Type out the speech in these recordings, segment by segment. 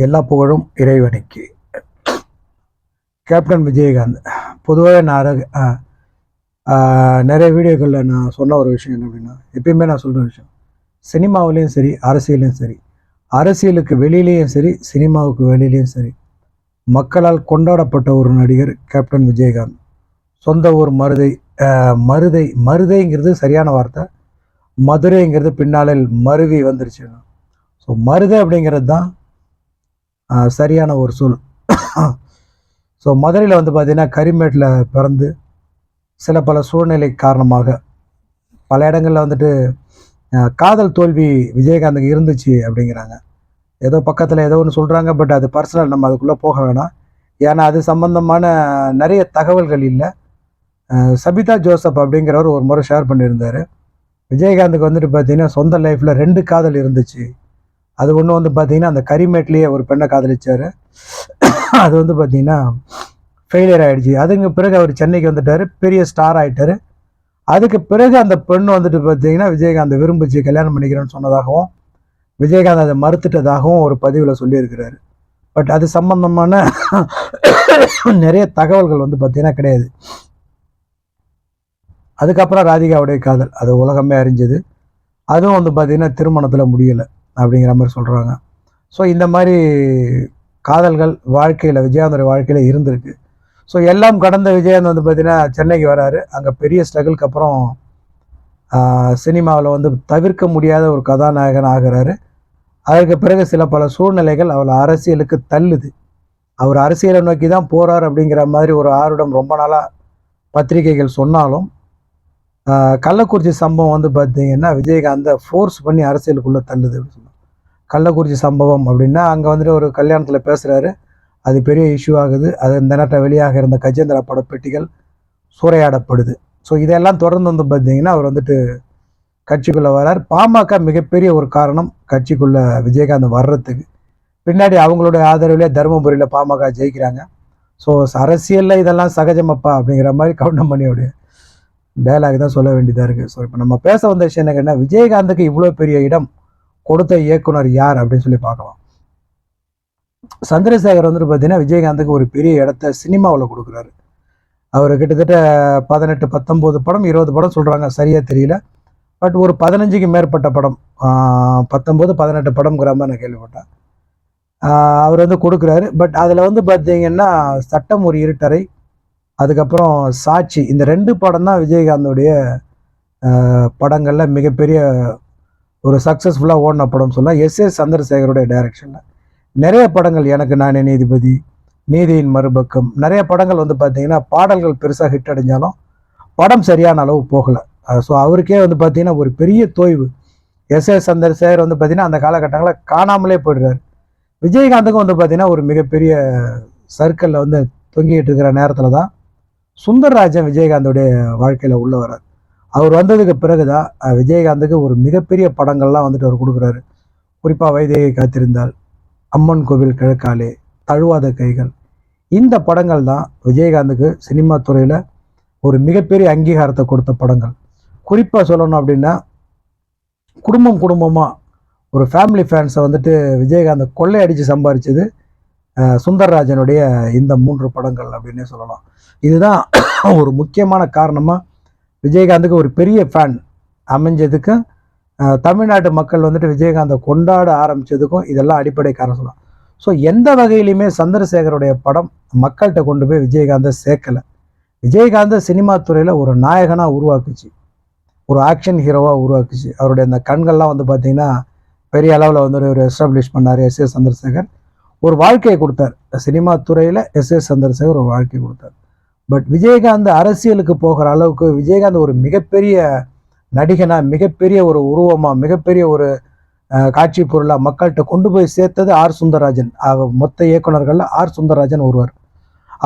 எல்லா புகழும் இறைவனுக்கு. கேப்டன் விஜயகாந்த் பொதுவாக நான் நிறைய வீடியோக்களில் நான் சொன்ன ஒரு விஷயம் என்ன அப்படின்னா எப்பயுமே நான் சொல்கிற விஷயம் சினிமாவிலையும் சரி அரசியலையும் சரி அரசியலுக்கு வெளியிலையும் சரி சினிமாவுக்கு வெளியிலையும் சரி மக்களால் கொண்டாடப்பட்ட ஒரு நடிகர் கேப்டன் விஜயகாந்த். சொந்த ஊர் மருதை மருதை மருதைங்கிறது சரியான வார்த்தை மதுரைங்கிறது பின்னாளில் மருவி வந்துருச்சு ஸோ மருதை அப்படிங்கிறது தான் சரியான ஒரு சொல் ஸோ மதுரையில் வந்து பார்த்திங்கன்னா கரிமேட்டில் பிறந்து சில பல சூழ்நிலை காரணமாக பல இடங்களில் வந்துட்டு காதல் தோல்வி விஜயகாந்துக்கு இருந்துச்சு அப்படிங்கிறாங்க. ஏதோ பக்கத்தில் ஏதோ ஒன்று சொல்கிறாங்க பட் அது பர்சனல் நம்ம அதுக்குள்ளே போக வேணாம். ஏன்னா அது சம்பந்தமான நிறைய தகவல்கள் இல்லை. சபிதா ஜோசப் அப்படிங்கிறவர் ஒரு முறை ஷேர் பண்ணியிருந்தார். விஜயகாந்துக்கு வந்துட்டு பார்த்தீங்கன்னா சொந்த லைஃப்பில் ரெண்டு காதல் இருந்துச்சு. அது ஒன்று வந்து பார்த்தீங்கன்னா அந்த கரிமேட்லேயே ஒரு பெண்ணை காதலிச்சார். அது வந்து பார்த்தீங்கன்னா ஃபெயிலியர் ஆகிடுச்சு அதுக்கு பிறகு அவர் சென்னைக்கு வந்துட்டார். பெரிய ஸ்டார் ஆகிட்டார் அதுக்கு பிறகு அந்த பெண் வந்துட்டு பார்த்தீங்கன்னா விஜயகாந்த் விரும்பிச்சு கல்யாணம் பண்ணிக்கிறேன்னு சொன்னதாகவும் விஜயகாந்த் அதை மறுத்துட்டதாகவும் ஒரு பதிவில் சொல்லியிருக்கிறாரு. பட் அது சம்பந்தமான நிறைய தகவல்கள் வந்து பார்த்தீங்கன்னா கிடையாது. அதுக்கப்புறம் ராதிகாவுடைய காதல். அது உலகமே அறிஞ்சது. அதுவும் வந்து பார்த்தீங்கன்னா திருமணத்தில் முடியலை. அப்படிங்கிற மாதிரி சொல்கிறாங்க ஸோ இந்த மாதிரி காதல்கள் வாழ்க்கையில் விஜயாந்தோட வாழ்க்கையில் இருந்திருக்கு. ஸோ எல்லாம் கடந்த விஜயகாந்த் வந்து பார்த்திங்கன்னா சென்னைக்கு வராரு. அங்கே பெரிய ஸ்ட்ரகிள்க்கு அப்புறம் சினிமாவில் வந்து தவிர்க்க முடியாத ஒரு கதாநாயகன் ஆகிறாரு. அதற்கு பிறகு சில பல சூழ்நிலைகள் அவளை அரசியலுக்கு தள்ளுது. அவர் அரசியலை நோக்கி தான் போகிறார் அப்படிங்கிற மாதிரி ஒரு ஆருடம் ரொம்ப நாளாக பத்திரிகைகள் சொன்னாலும் கள்ளக்குறிச்சி சம்பவம் வந்து பார்த்தீங்கன்னா விஜயகாந்தை ஃபோர்ஸ் பண்ணி அரசியலுக்குள்ளே தள்ளுது அப்படின்னு சொன்னாங்க கள்ளக்குறிச்சி சம்பவம் அப்படின்னா அங்கே வந்துட்டு ஒரு கல்யாணத்தில் பேசுகிறாரு அது பெரிய இஷ்யூ ஆகுது. அது இந்த நேரத்தில் வெளியாக இருந்த கஜேந்திரா பட பெட்டிகள் சூறையாடப்படுது. ஸோ இதெல்லாம் தொடர்ந்து வந்து பார்த்தீங்கன்னா அவர் வந்துட்டு கட்சிக்குள்ளே வரார். பாமக மிகப்பெரிய ஒரு காரணம் கட்சிக்குள்ளே விஜயகாந்த் வர்றதுக்கு. பின்னாடி அவங்களுடைய ஆதரவிலே தருமபுரியில் பாமக ஜெயிக்கிறாங்க. ஸோ அரசியலில் இதெல்லாம் சகஜமப்பா அப்படிங்கிற மாதிரி கவுண்டமணியோடைய டயலாக் தான் சொல்ல வேண்டியதாக இருக்குது ஸோ இப்போ நம்ம பேச வந்த விஷயம் என்னங்கன்னா விஜயகாந்துக்கு இவ்வளோ பெரிய இடம் கொடுத்த இயக்குனர் யார் அப்படின்னு சொல்லி பார்க்கலாம். சந்திரசேகர் வந்துட்டு பார்த்தீங்கன்னா விஜயகாந்துக்கு ஒரு பெரிய இடத்த சினிமாவில் கொடுக்குறாரு. அவர் கிட்டத்தட்ட பதினெட்டு பத்தொம்போது படம் இருபது படம் சொல்கிறாங்க சரியாக தெரியல. பட் ஒரு பதினஞ்சுக்கு மேற்பட்ட படம் பத்தொம்போது பதினெட்டு படம்ங்கிற மாதிரி நான் கேள்விப்பட்டேன். அவர் வந்து கொடுக்குறாரு. பட் அதில் வந்து பார்த்தீங்கன்னா சட்டம் ஒரு இருட்டறை அதுக்கப்புறம் சாட்சி இந்த ரெண்டு படம் தான் விஜயகாந்தோடைய படங்களில் மிகப்பெரிய ஒரு சக்ஸஸ்ஃபுல்லாக ஓடின படம் சொல்லலாம் எஸ். எஸ். சந்திரசேகருடைய டைரக்ஷனில் நிறைய படங்கள் எனக்கு நானே நீதிபதி நீதியின் மறுபக்கம். நிறைய படங்கள் வந்து பார்த்தீங்கன்னா பாடல்கள் பெருசாக ஹிட் அடைஞ்சாலும் படம் சரியான அளவு போகலை. ஸோ அவருக்கே வந்து பார்த்தீங்கன்னா ஒரு பெரிய தோய்வு. எஸ். எஸ். சந்திரசேகர் வந்து பார்த்தீங்கன்னா அந்த காலகட்டங்களில் காணாமலே போயிடுறாரு. விஜயகாந்துக்கும் வந்து பார்த்தீங்கன்னா ஒரு மிகப்பெரிய சர்க்கிளில் வந்து தொங்கிட்டு இருக்கிற நேரத்தில் தான் சுந்தர்ராஜன் விஜயகாந்தோடைய வாழ்க்கையில் உள்ள வரார் அவர் வந்ததுக்கு பிறகு தான் விஜயகாந்துக்கு ஒரு மிகப்பெரிய படங்கள்லாம் வந்துட்டு அவர் கொடுக்குறாரு. குறிப்பாக வைதேகி காத்திருந்தால் அம்மன் கோவில் கிழக்காலே தழுவாத கைகள். இந்த படங்கள் தான் விஜயகாந்துக்கு சினிமா துறையில் ஒரு மிகப்பெரிய அங்கீகாரத்தை கொடுத்த படங்கள். குறிப்பாக சொல்லணும் அப்படின்னா குடும்பம் குடும்பமாக ஒரு ஃபேமிலி ஃபேன்ஸை வந்துட்டு விஜயகாந்த் கொள்ளையடித்து சம்பாரிச்சது அஹ், சுந்தர்ராஜனுடைய இந்த மூன்று படங்கள் அப்படின்னே சொல்லலாம். இதுதான் ஒரு முக்கியமான காரணமாக விஜயகாந்துக்கு ஒரு பெரிய ஃபேன் அமைஞ்சதுக்கு தமிழ்நாட்டு மக்கள் வந்துட்டு விஜயகாந்தை கொண்டாட ஆரம்பிச்சதுக்கும் இதெல்லாம் அடிப்படை காரணம் சொல்லலாம். ஸோ எந்த வகையிலையுமே சந்திரசேகருடைய படம் மக்கள்கிட்ட கொண்டு போய் விஜயகாந்தை சேர்க்கலை. விஜயகாந்தை சினிமா துறையில் ஒரு நாயகனாக உருவாக்குச்சு. ஒரு ஆக்ஷன் ஹீரோவாக உருவாக்குச்சு. அவருடைய அந்த கண்கள்லாம் வந்து பார்த்திங்கன்னா பெரிய அளவில் வந்து ஒரு எஸ்டாப்ளிஷ் பண்ணார் எஸ் ஏ சந்திரசேகர். ஒரு வாழ்க்கையை கொடுத்தார். சினிமா துறையில் எஸ் எஸ் சந்திரசேகர் ஒரு வாழ்க்கையை கொடுத்தார். பட் விஜயகாந்த் அரசியலுக்கு போகிற அளவுக்கு விஜயகாந்த் ஒரு மிகப்பெரிய நடிகனா மிகப்பெரிய ஒரு உருவமாக மிகப்பெரிய ஒரு காட்சி பொருளாக மக்கள்கிட்ட கொண்டு போய் சேர்த்தது ஆர் சுந்தரராஜன். மொத்த இயக்குநர்களில் ஆர் சுந்தரராஜன் ஒருவர்.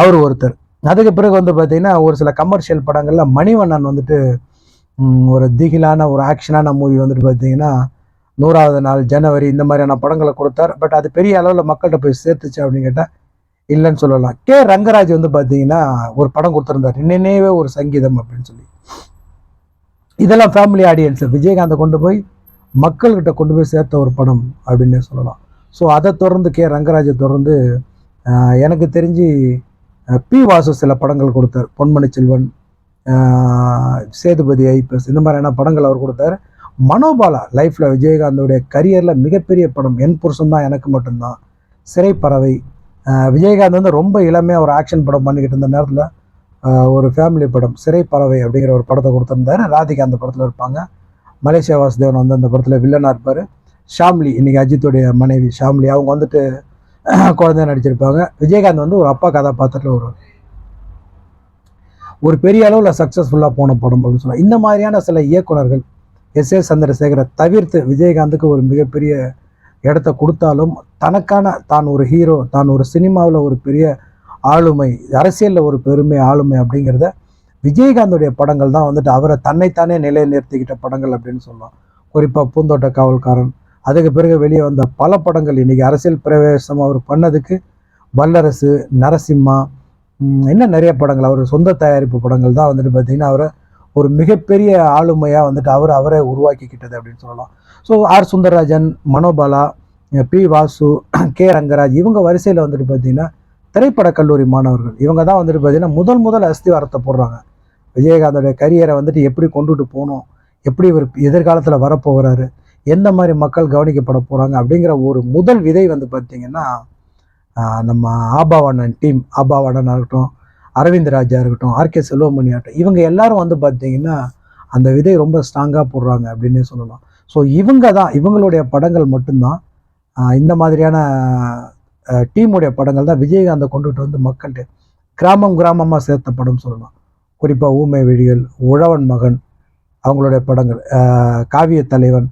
அவர் ஒருத்தர். அதுக்கு பிறகு வந்து பார்த்திங்கன்னா ஒரு சில கமர்ஷியல் படங்களில் மணிவண்ணன் வந்துட்டு ஒரு திகிலான ஒரு ஆக்ஷனான மூவி வந்துட்டு பார்த்தீங்கன்னா நூறாவது நாள் ஜனவரி இந்த மாதிரியான படங்களை கொடுத்தார். பட் அது பெரிய அளவில் மக்கள்கிட்ட போய் சேர்த்துச்சு அப்படின்னு கேட்டால் இல்லைன்னு சொல்லலாம். கே. ரங்கராஜ் வந்து பார்த்தீங்கன்னா ஒரு படம் கொடுத்துருந்தார். நினைவே ஒரு சங்கீதம் அப்படின்னு சொல்லி. இதெல்லாம் ஃபேமிலி ஆடியன்ஸ் விஜயகாந்தை கொண்டு போய் மக்கள்கிட்ட கொண்டு போய் சேர்த்த ஒரு படம் அப்படின்னே சொல்லலாம். ஸோ அதை தொடர்ந்து கே. ரங்கராஜை தொடர்ந்து எனக்கு தெரிஞ்சு பி. வாசு சில படங்கள் கொடுத்தார். பொன்மணி செல்வன் சேதுபதி ஐபிஎஸ் இந்த மாதிரியான படங்கள் அவர் கொடுத்தாரு. மனோபாலா லைஃப்பில் விஜயகாந்தோடைய கரியரில் மிகப்பெரிய படம். என் புருஷன் தான் எனக்கு மட்டும்தான். சிறைப்பறவை விஜயகாந்த் வந்து ரொம்ப இளமையாக ஒரு ஆக்ஷன் படம் பண்ணிக்கிட்டு இருந்த நேரத்தில் ஒரு ஃபேமிலி படம் சிறைப்பறவை அப்படிங்கிற ஒரு படத்தை கொடுத்துருந்தாரு. ராதிகா அந்த படத்தில் இருப்பாங்க. மலேசியா வாசுதேவன் வந்து அந்த படத்தில் வில்லனாக இருப்பார். ஷாம்லி இன்றைக்கி அஜித்துடைய மனைவி ஷாம்லி அவங்க வந்துட்டு குழந்தைய நடிச்சிருப்பாங்க. விஜயகாந்த் வந்து ஒரு அப்பா கதாபாத்திரத்தில் ஒரு ஒரு பெரிய அளவில் சக்ஸஸ்ஃபுல்லாக போன படம் அப்படின்னு சொல்லலாம். இந்த மாதிரியான சில இயக்குனர்கள் எஸ் ஏ சந்திரசேகரை தவிர்த்து விஜயகாந்துக்கு ஒரு மிகப்பெரிய இடத்த கொடுத்தாலும் தனக்கான தான் ஒரு ஹீரோ தான் ஒரு சினிமாவில் ஒரு பெரிய ஆளுமை அரசியலில் ஒரு பெருமை ஆளுமை அப்படிங்கிறத விஜயகாந்தோடைய படங்கள் தான் வந்துட்டு அவரை தன்னைத்தானே நிலைநிறுத்திக்கிட்ட படங்கள் அப்படின்னு சொல்லலாம். குறிப்பாக பூந்தோட்ட காவல்காரன் அதுக்கு பிறகு வெளியே வந்த பல படங்கள் இன்றைக்கி அரசியல் பிரவேசம் அவர் பண்ணதுக்கு வல்லரசு நரசிம்மா இன்னும் நிறைய படங்கள் அவர் சொந்த தயாரிப்பு படங்கள் தான் வந்துட்டு பார்த்திங்கன்னா அவரை ஒரு மிகப்பெரிய ஆளுமையாக வந்துட்டு அவர் அவரை உருவாக்கிக்கிட்டது அப்படின்னு சொல்லலாம். So R. Sundararajan Manobala P Vasu K Rangaraj இவங்க வரிசையில் வந்துட்டு பார்த்தீங்கன்னா திரைப்படக் கல்லூரி மாணவர்கள். இவங்க தான் வந்துட்டு பார்த்தீங்கன்னா முதல் முதல் அஸ்திவாரத்தை போடுறாங்க. விஜயகாந்தோடைய கரியரை வந்துட்டு எப்படி கொண்டுட்டு போகணும்? எப்படி இவர் எதிர்காலத்தில் வரப்போகிறாரு? எந்த மாதிரி மக்கள் கவனிக்கப்பட போகிறாங்க அப்படிங்கிற ஒரு முதல் விதை வந்து பார்த்தீங்கன்னா நம்ம ஆபாவாணன் டீம். ஆபாவாணன் இருக்கட்டும் அரவிந்த் ராஜா இருக்கட்டும் ஆர்கே செல்வமணி ஆகட்டும் இவங்க எல்லாரும் வந்து பார்த்தீங்கன்னா அந்த விதை ரொம்ப ஸ்ட்ராங்காக போடுறாங்க அப்படின்னே சொல்லலாம். ஸோ இவங்க தான் இவங்களுடைய படங்கள் மட்டும்தான் இந்த மாதிரியான டீமுடைய படங்கள் தான் விஜயகாந்தை கொண்டுகிட்டு வந்து மக்கள்கிட்ட கிராமம் கிராமமாக சேர்த்த படம் சொல்லலாம். குறிப்பாக ஊமை விழிகள் உழவன் மகன் அவங்களுடைய படங்கள் காவிய தலைவன்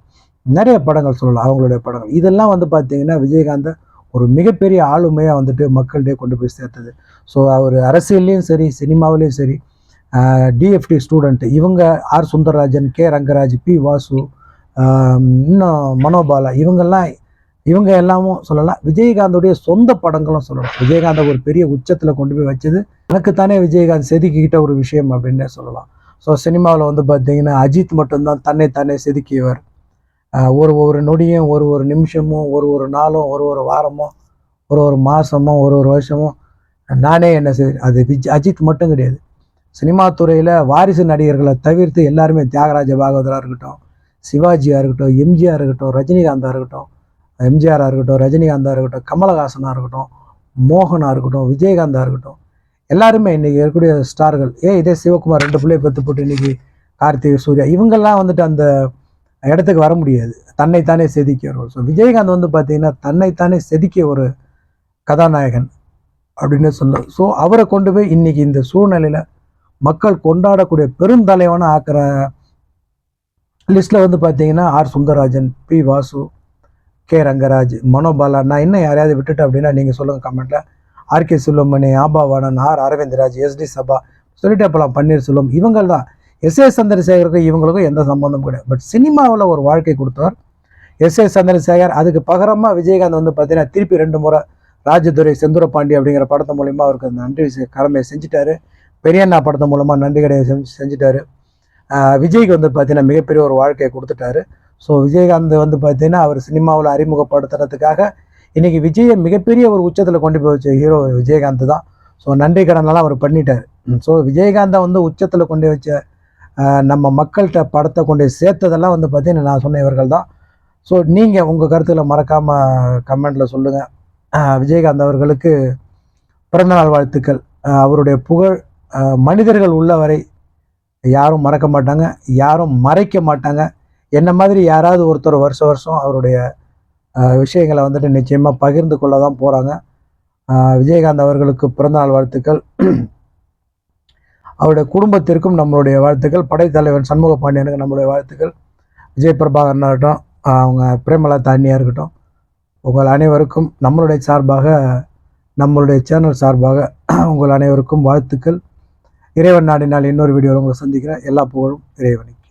நிறைய படங்கள் சொல்லலாம் அவங்களுடைய படங்கள். இதெல்லாம் வந்து பார்த்திங்கன்னா விஜயகாந்தை ஒரு மிகப்பெரிய ஆளுமையாக வந்துட்டு மக்கள்கிட்டே கொண்டு போய் சேர்த்தது. ஸோ அவர் அரசியல்லையும் சரி சினிமாவிலையும் சரி டிஎஃப்டி ஸ்டூடெண்ட்டு இவங்க R Sundararajan K Rangaraj P Vasu இன்னும் மனோபாலா இவங்கெல்லாம் இவங்க எல்லாமும் சொல்லலாம். விஜயகாந்தோடைய சொந்த படங்களும் சொல்லலாம். விஜயகாந்தை ஒரு பெரிய உச்சத்தில் கொண்டு போய் வச்சது எனக்குத்தானே விஜயகாந்த் செதுக்கிக்கிட்ட ஒரு விஷயம் அப்படின்னே சொல்லலாம். ஸோ சினிமாவில் வந்து பார்த்தீங்கன்னா அஜித் மட்டும்தான் தன்னை தானே செதுக்கியவர். ஒரு ஒரு நொடியும் ஒரு ஒரு நிமிஷமும் ஒரு ஒரு நாளும் ஒரு ஒரு வாரமும் ஒரு ஒரு மாதமும் ஒரு ஒரு வருஷமும் நானே என்ன செய் அது விஜ் அஜித் மட்டும் கிடையாது. சினிமா துறையில் வாரிசு நடிகர்களை தவிர்த்து எல்லாருமே தியாகராஜ பாகவதராக இருக்கட்டும் சிவாஜியாக இருக்கட்டும் எம்ஜிஆர் இருக்கட்டும் ரஜினிகாந்தாக இருக்கட்டும் எம்ஜிஆராக இருக்கட்டும் ரஜினிகாந்தாக இருக்கட்டும் கமலஹாசனாக இருக்கட்டும் மோகனாக இருக்கட்டும் விஜயகாந்தாக இருக்கட்டும் எல்லாருமே இன்றைக்கி இருக்கக்கூடிய ஸ்டார்கள். ஏன் இதே சிவகுமார் ரெண்டு பிள்ளைய பெற்று போட்டு இன்றைக்கி கார்த்திகை சூர்யா இவங்கெல்லாம் வந்துட்டு அந்த இடத்துக்கு வர முடியாது. தன்னைத்தானே செதுக்கியவர் ஸோ விஜயகாந்த் வந்து பார்த்திங்கன்னா தன்னைத்தானே செதுக்கிய ஒரு கதாநாயகன் அப்படின்னு சொல்லலாம் ஸோ அவரை கொண்டு போய் இன்றைக்கி இந்த சூழ்நிலையில் மக்கள் கொண்டாடக்கூடிய பெருந்தலைவனை ஆக்கிற லிஸ்ட்டில் வந்து பார்த்தீங்கன்னா R. Sundararajan P. Vasu K Rangaraj Manobala நான் இன்னும் யாரையாவது விட்டுட்டேன் அப்படின்னா நீங்கள் சொல்லுங்கள் கமெண்ட்டில் RK Selvamani Abhavanan R Aravindraj SD Saba சொல்லிட்டு அப்பலாம் பன்னீர்செல்வம் இவங்கள் தான் எஸ் ஏ சந்திரசேகருக்கும் இவங்களுக்கும் எந்த சம்பந்தமும் கிடையாது. பட் சினிமாவில் ஒரு வாழ்க்கை கொடுத்தவர் எஸ் ஏ சந்திரசேகர். அதுக்கு பகரமாக விஜயகாந்த் வந்து பார்த்தீங்கன்னா திருப்பி ரெண்டு முறை ராஜதுரை செந்தூர பாண்டி அப்படிங்கிற படத்து மூலிமா அவருக்கு அந்த நன்றி கடமையை செஞ்சுட்டாரு. பெரியண்ணா படத்து மூலமாக நன்றி கடையை செஞ்சு செஞ்சுட்டாரு. விஜய்க்கு வந்து பார்த்தீங்கன்னா மிகப்பெரிய ஒரு வாழ்க்கையை கொடுத்துட்டாரு. ஸோ விஜயகாந்த் வந்து பார்த்தீங்கன்னா அவர் சினிமாவில் அறிமுகப்படுத்துறதுக்காக இன்றைக்கி விஜயை மிகப்பெரிய ஒரு உச்சத்தில் கொண்டு போய் வச்ச ஹீரோ விஜயகாந்த் தான். ஸோ நன்றி கடனெல்லாம் அவர் பண்ணிட்டார். ஸோ விஜயகாந்தை வந்து உச்சத்தில் கொண்டு வச்ச நம்ம மக்கள்கிட்ட படத்தை கொண்டு சேர்த்ததெல்லாம் வந்து பார்த்தீங்கன்னா நான் சொன்ன இவர்கள் தான். ஸோ நீங்கள் உங்கள் கருத்துக்களை மறக்காமல் கமெண்ட்டில் சொல்லுங்கள் விஜயகாந்த் அவர்களுக்கு பிறந்தநாள் வாழ்த்துக்கள். அவருடைய புகழ் மனிதர்கள் உள்ளவரை யாரும் மறக்க மாட்டாங்க யாரும் மறைக்க மாட்டாங்க. என்ன மாதிரி யாராவது ஒருத்தர் வருஷம் வருஷம் அவருடைய விஷயங்களை வந்துட்டு நிச்சயமாக பகிர்ந்து கொள்ள தான் போகிறாங்க விஜயகாந்த் அவர்களுக்கு பிறந்தநாள் வாழ்த்துக்கள். அவருடைய குடும்பத்திற்கும் நம்மளுடைய வாழ்த்துக்கள். படைத்தலைவன் சண்முக பாண்டியனுக்கு நம்மளுடைய வாழ்த்துக்கள். விஜய் பிரபாகரனாக இருக்கட்டும் அவங்க பிரேமலதா அண்ணியாக இருக்கட்டும். உங்கள் அனைவருக்கும் நம்மளுடைய சார்பாக நம்மளுடைய சேனல் சார்பாக உங்கள் அனைவருக்கும் வாழ்த்துக்கள். இறைவன் நாடினால் இன்னொரு வீடியோவில் உங்களை சந்திக்கிறேன். எல்லா புகழும் இறைவனுக்கு.